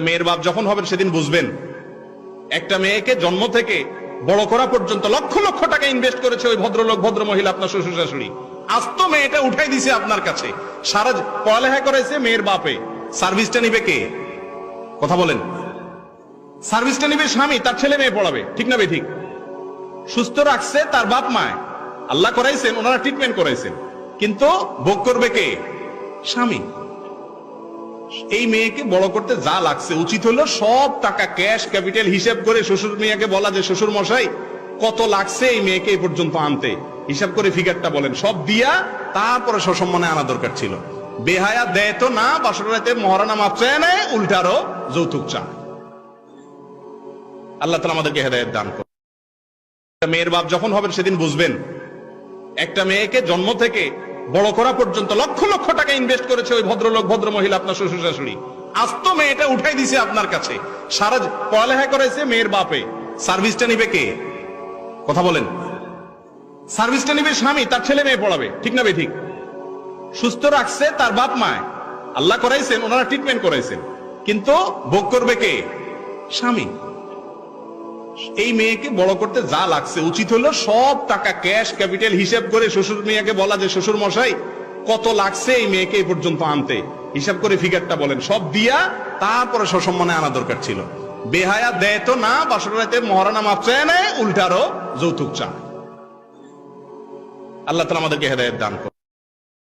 মেয়ের বাপ যখন হবেন, সেদিন বুঝবেন, একটা মেয়েকে জন্ম থেকে বড় করা পর্যন্ত লক্ষ লক্ষ টাকা ইনভেস্ট করেছে ওই ভদ্রলোক, ভদ্র মহিলা, আপনার শ্বশুর শাশুড়ি আজ তো মেয়েটা উঠাই দিছে আপনার কাছে। সারা পড়ালেখা করাইছে মেয়ের বাপে। সার্ভিসটা নিবে কে? কথা বলেন। সার্ভিসটা নিবে স্বামী, তার ছেলে মেয়ে পড়াবে। ঠিক না ঠিক? সুস্থ রাখছে তার বাপ মায়। আল্লাহ করাইছেন, ওনারা ট্রিটমেন্ট করাইছেন। কিন্তু ভোগ করবে কে? স্বামী। এই মেয়েকে বড় করতে যা লাগছে। উচিত হলো সব টাকা ক্যাশ, ক্যাপিটাল হিসাব করে শ্বশুর মেয়েকে বলা যে, শ্বশুর মশাই, কত লাগছে এই মেয়েকে এই পর্যন্ত আনতে? হিসাব করে ফিগারটা বলেন। সব দিয়া তারপরে সসম্মানে আনা দরকার ছিল। বেহায়া দেয় তো না, বাসর রাতে মহারানা মাপচায় নেয়, উল্টারও যৌতুক চা আল্লাহ তালা আমাদেরকে হেদায়ত দান করে মেয়ের বাপ যখন হবেন, সেদিন বুঝবেন, একটা মেয়েকে জন্ম থেকে বড় করা পর্যন্ত লক্ষ লক্ষ টাকা ইনভেস্ট করেছে ওই ভদ্রলোক, ভদ্র মহিলা আপনার শ্বশুর শাশুড়ি। আজ তো মেয়েটা উঠাই দিছে আপনার কাছে। সারা পড়ালেখা করেছে মেয়ের বাপে। সার্ভিসটা নিবে কে? কথা বলেন। সার্ভিসটা নিবে স্বামী, তার ছেলে মেয়ে পড়াবে। ঠিক না ঠিক সুস্থ রাখছে তার বাপ মায়। আল্লাহ করাইছেন, ওনারা ট্রিটমেন্ট করাইছেন। কিন্তু ভোগ করবে কে? স্বামী। এই মেয়েকে বড় করতে যা লাগছে। উচিত হলো সব টাকা ক্যাশ, ক্যাপিটাল হিসাব করে শ্বশুর মেয়েকে বলা যে, শ্বশুর মশাই, কত লাগছে এই মেয়েকে এই পর্যন্ত আনতে? হিসাব করে ফিগারটা বলেন। সব দিয়া তারপরে সসম্মানে আনা দরকার ছিল। বেহায়া দেয় তো না, বাসর রাতে মহারানা মাপচায় নেয় উল্টারও যৌতুক চা আল্লাহ তালা আমাদেরকে হেদায়ত দান করে